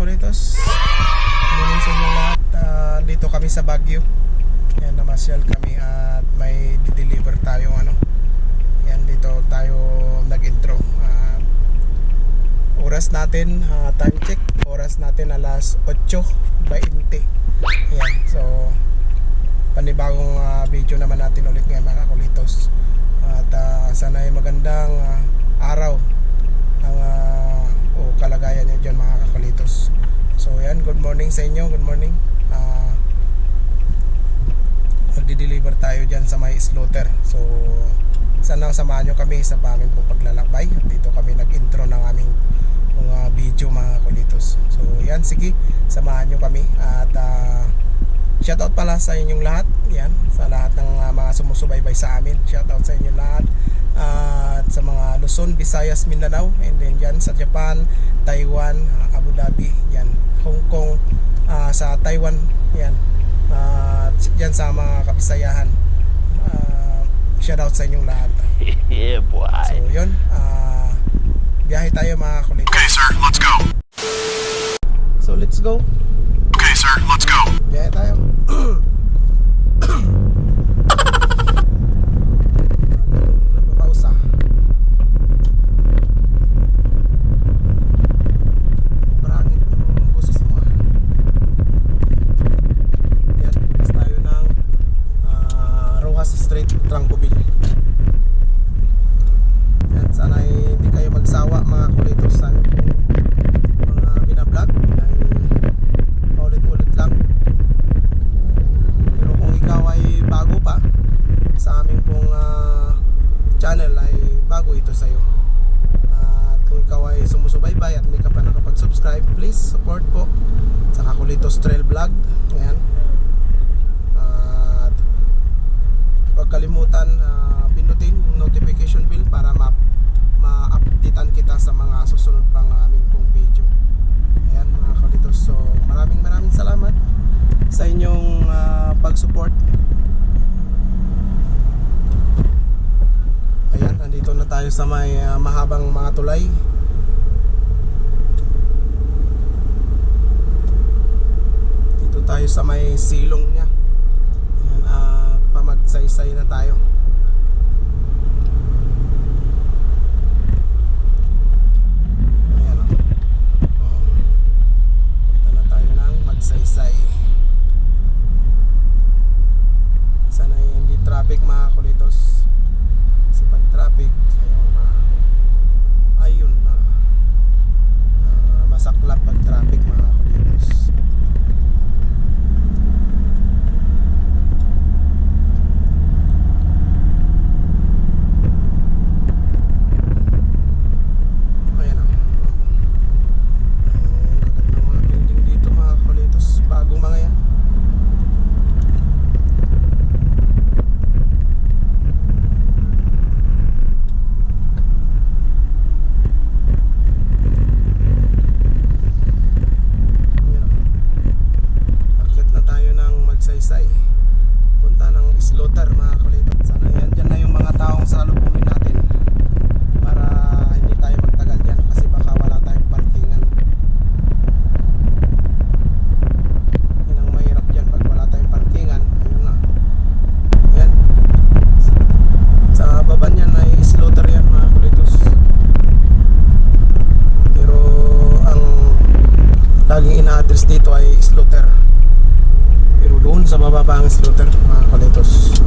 kulitos. Good morning sa inyo lahat. Ah, dito kami sa Baguio. Yan, namasyal kami at may deliver tayong ano. Yan, dito tayo nag-intro. Ah, oras natin, ah, time check. Oras natin alas 8.20. Yan, so panibagong ah, video naman natin ulit ngayon mga kulitos. At ah, sana ay magandang ah, araw ang ah, o kalagayan niyo dyan mga kakulitos. So yan, good morning sa inyo, good morning. Ah, magdi-deliver tayo dyan sa may slaughter. So sana samahan nyo kami sa aming pong paglalakbay. Dito kami nag-intro ng aming mga video mga kulitos. So yan, sige, samahan nyo kami. At ah, shoutout pala sa inyong lahat. Yan, sa lahat ng ah, mga sumusubaybay sa amin. Shoutout sa inyong lahat. Sa mga Luzon, Visayas, Mindanao, and then dyan sa Japan, Taiwan, ah, Abu Dhabi, yan, Hong Kong, ah, sa Taiwan, yan, at dyan sa mga kapisayahan. Uh, shoutout sa inyong lahat. yeah, boy. So yun, ah, biyahe tayo mga kulit. Okay, sir, let's go. So let's go. Okay, sir, let's go. Biyahe tayo. Napapausa. Parangit yung boses mo ah. Yan, bukas tayo ng ah, Rojas Street, Trangcobil. Yan, sana ay hindi kayo magsawa mga kulitos sa mga binablog ay paulit-ulit lang. Pero kung ikaw ay bago pa sa aming pong ah, channel ay bago ito sa'yo. At kung ikaw ay sumusubaybay at hindi ka pa nakapag-subscribe please support po sa Kakulitos Trail Vlog. Ayan at huwag kalimutan ah, pindutin yung notification bell para ma ma-updatean kita sa mga susunod pang aming pong video ayan mga Kakulitos so maraming maraming salamat sa inyong ah, pag-support. Ayan, nandito na tayo sa may ah, mahabang mga tulay. Dito tayo sa may silong niya. Pamagsaysay na tayo. Ayan o. Oh. Punta na tayo ng magsaysay. sana ay hindi traffic mga kulitos kasi pag traffic ayun na ayun na Ah, masaklap pag traffic mga kulitos ayan na Ayun, gaganda mga building dito mga kulitos bagong mga yan Ayan o. Akit na tayo ng magsaysay. Punta ng slaughter mga kulitot. Sana yan dyan na yung mga taong salubungin natin. Para hindi tayo magtagal dyan kasi baka wala tayong parkingan. Yan ang mahirap dyan pag wala tayong parkingan. Ayun na. Ayan. Sa baba niyan ay slaughter yan mga kulitos. Pero ang laging ina-address dito ay slaughter pero doon sa baba pa ang slaughter mga kalitos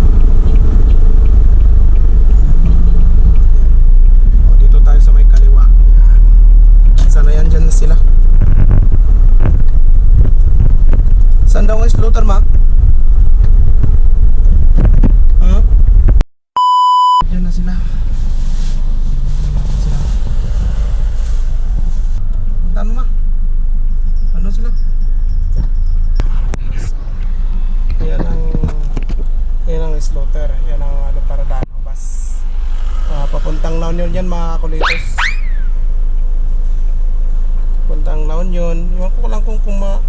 o, dito tayo sa may kaliwa Yan. sana yan dyan sila saan daw ang slaughter ma? huh? dyan na sila Dyan na sila Puntaan mo ma ano sila? Yan ang yan ang slaughter. Yan ang ano paradaan ng bus. Ah, papuntang La Union yan mga kulitos. Union. Iwan ko lang kung, kung ma-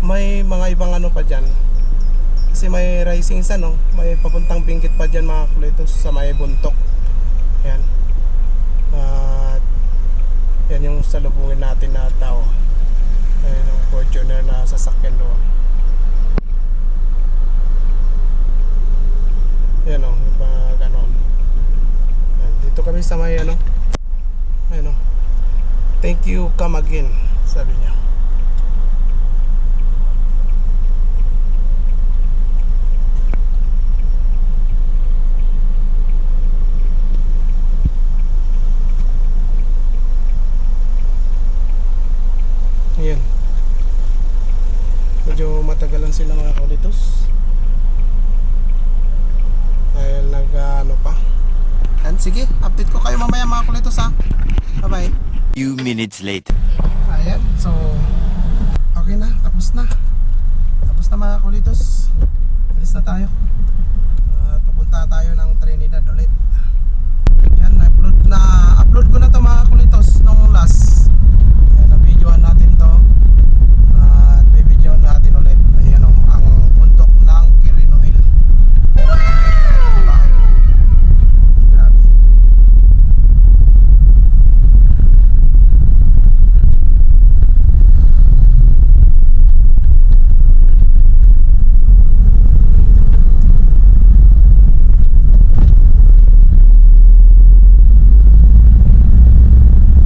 may mga ibang ano pa dyan. Kasi may rising sun, no? may papuntang bingkit pa dyan mga kulitos sa may buntok. Yan. At yan yung salubungin natin na tao. Ayun ang Fortuner na sasakyan doon. Yan o, yung ganon. Yan, dito kami sa may ano. Ayun o. Thank you, come again. Sabi niya. Ayan. Medyo matagalan sila mga kaulitos. Dahil nag ah, ano pa. Yan, sige. Update ko kayo mamaya mga kaulitos ha. Bye bye. Few minutes later. Ayan, so okay na, tapos na. Tapos na mga kulitos. Alis na tayo. At pupunta tayo ng Trinidad ulit. Yan, na-upload na upload ko na to mga kulitos nung last. Ayan, na-videoan natin to. At may video natin ulit. Ayan o, ang bundok ng Quirino Hill. Bahay. Grabe.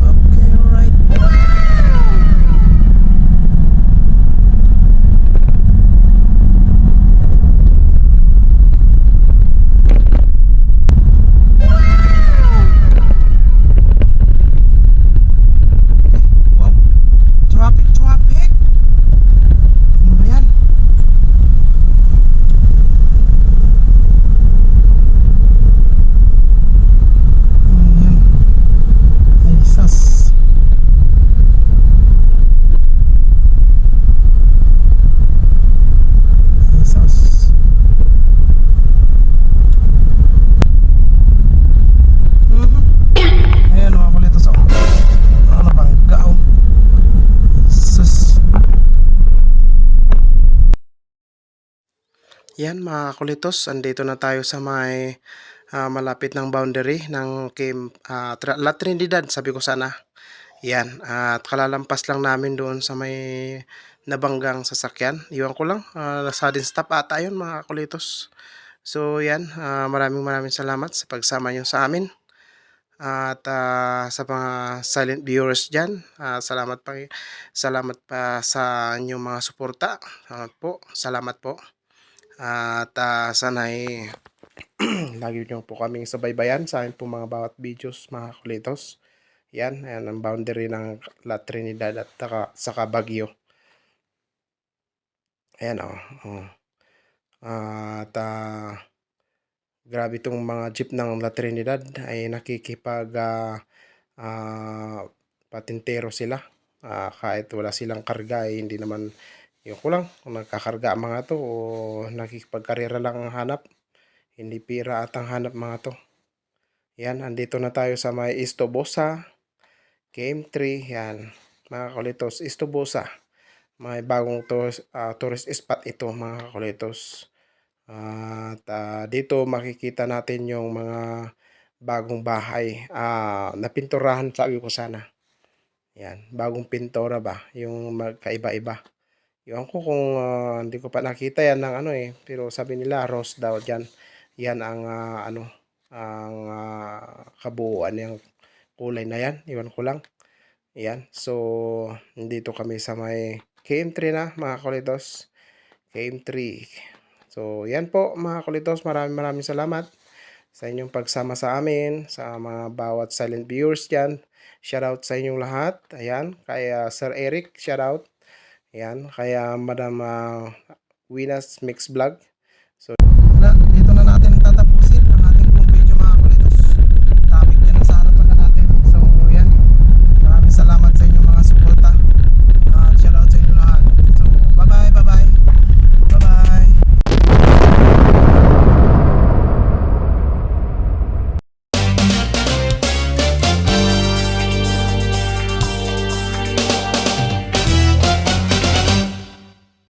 Okay, alright. Wow. Traffic, traffic. Ano ba yan? Ano yan? Ay, sus. Ay, sus. Mhm. Ayan mga kulitos oh. Ano bang gao? Sus. Yan mga kulitos, andito na tayo sa may ah, malapit ng boundary ng Kim Tra- La Trinidad, sabi ko sana. Yan, at kalalampas lang namin doon sa may nabanggang sasakyan. Iwan ko lang, uh, sudden stop ata yun mga kulitos. So yan, ah, maraming maraming salamat sa pagsama nyo sa amin. At ah, sa mga silent viewers dyan, ah, salamat pa, salamat pa sa inyong mga suporta. Salamat po, salamat po. At ah, sana'y lagi nyo po kaming subaybayan sa amin po mga bawat videos mga kulitos. Yan, yan ang boundary ng La Trinidad at saka, saka Baguio. Ayan o. Oh, At ah, grabe itong mga jeep ng La Trinidad ay nakikipag ah, ah, patintero sila. Ah, kahit wala silang karga ay hindi naman yung ko lang kung nagkakarga mga to o nakikipagkarera lang ang hanap. Hindi pira at ang hanap mga to. Yan, andito na tayo sa may Istobosa. Game 3, yan. Mga kulitos, Istobosa. May bagong tourist, ah, tourist spot ito mga kulitos. At ah, dito makikita natin yung mga bagong bahay. Ah, napinturahan sabi ko sana. Yan, bagong pintura ba? Yung magkaiba-iba. Yung ko kung ah, hindi ko pa nakita yan ng ano eh. Pero sabi nila rose daw dyan. Yan ang ah, ano, ang ah, kabuuan ng kulay na yan. Iwan ko lang. Yan. So, dito kami sa may KM3 na mga kulitos. KM3. So, yan po mga kulitos. Maraming maraming salamat sa inyong pagsama sa amin, sa mga bawat silent viewers dyan. Shoutout sa inyong lahat. Ayan. Kaya Sir Eric, shoutout. Ayan. Kaya Madam uh, Winas Mix Vlog. So,